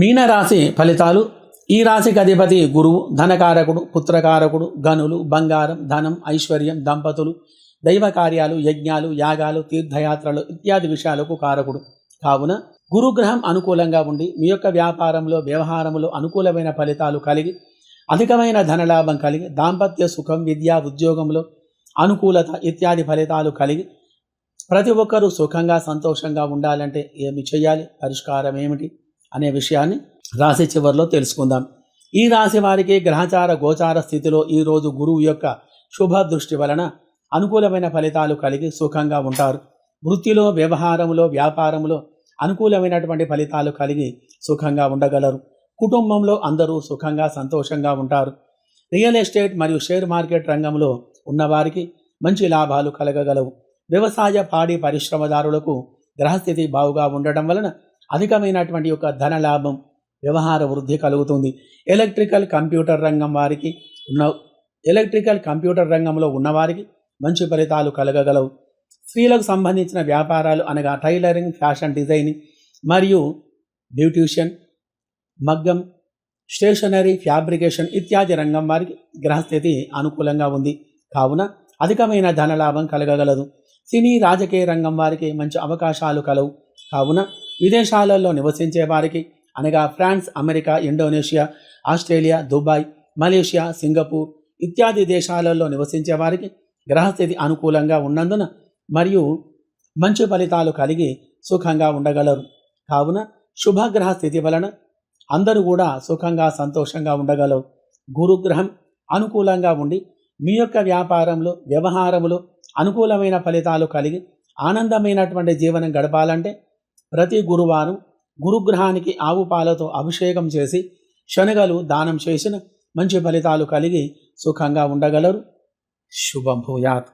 మీనరాశి ఫలితాలు ఈ రాశికి అధిపతి గురువు ధనకారకుడు పుత్రకారకుడు గనులు బంగారం ధనం ఐశ్వర్యం దంపతులు దైవ కార్యాలు యజ్ఞాలు యాగాలు తీర్థయాత్రలు ఇత్యాది విషయాలకు కారకుడు. కావున గురుగ్రహం అనుకూలంగా ఉండి మీ యొక్క వ్యాపారంలో వ్యవహారంలో అనుకూలమైన ఫలితాలు కలిగి అధికమైన ధనలాభం కలిగి దాంపత్య సుఖం విద్య ఉద్యోగంలో అనుకూలత ఇత్యాది ఫలితాలు కలిగి ప్రతి ఒక్కరూ సుఖంగా సంతోషంగా ఉండాలంటే ఏమి చేయాలి? పరిష్కారం ఏమిటి? అనే విషయాన్ని రాశి చివరిలో తెలుసుకుందాం. ఈ రాశి వారికి గ్రహచార గోచార స్థితిలో ఈరోజు గురువు యొక్క శుభ దృష్టి వలన అనుకూలమైన ఫలితాలు కలిగి సుఖంగా ఉంటారు. వృత్తిలో వ్యవహారంలో వ్యాపారంలో అనుకూలమైనటువంటి ఫలితాలు కలిగి సుఖంగా ఉండగలరు. కుటుంబంలో అందరూ సుఖంగా సంతోషంగా ఉంటారు. రియల్ ఎస్టేట్ మరియు షేర్ మార్కెట్ రంగంలో ఉన్నవారికి మంచి లాభాలు కలగగలవు. వ్యవసాయ పాడి పరిశ్రమదారులకు గ్రహస్థితి బాగుగా ఉండటం వలన అధికమైనటువంటి యొక్క ధన లాభం వ్యవహార వృద్ధి కలుగుతుంది. ఎలక్ట్రికల్ కంప్యూటర్ రంగం వారికి ఉన్న ఎలక్ట్రికల్ కంప్యూటర్ రంగంలో ఉన్నవారికి మంచి ఫలితాలు కలగగలవు. స్త్రీలకు సంబంధించిన వ్యాపారాలు అనగా టైలరింగ్ ఫ్యాషన్ డిజైనింగ్ మరియు బ్యూటిషియన్ మగ్గం స్టేషనరీ ఫ్యాబ్రికేషన్ ఇత్యాది రంగం వారికి గ్రహస్థితి అనుకూలంగా ఉంది. కావున అధికమైన ధనలాభం కలగగలదు. సినీ రాజకీయ రంగం వారికి మంచి అవకాశాలు కలవు. కావున విదేశాలలో నివసించే వారికి అనగా France America Indonesia Australia Dubai Malaysia Singapore ఇత్యాది దేశాలలో నివసించే వారికి గ్రహస్థితి అనుకూలంగా ఉన్నందున మరియు మంచి ఫలితాలు కలిగి సుఖంగా ఉండగలరు. కావున శుభగ్రహ స్థితి వలన అందరూ కూడా సుఖంగా సంతోషంగా ఉండగలరు. గురుగ్రహం అనుకూలంగా ఉండి మీ యొక్క వ్యాపారంలో వ్యవహారములో అనుకూలమైన ఫలితాలు కలిగి ఆనందమైనటువంటి జీవనం గడపాలంటే ప్రతి గురువారం గురుగ్రహానికి ఆవు పాలతో అభిషేకం చేసి శనగలు దానం చేసిన మంచి ఫలితాలు కలిగి సుఖంగా ఉండగలరు. శుభం భూయాత్.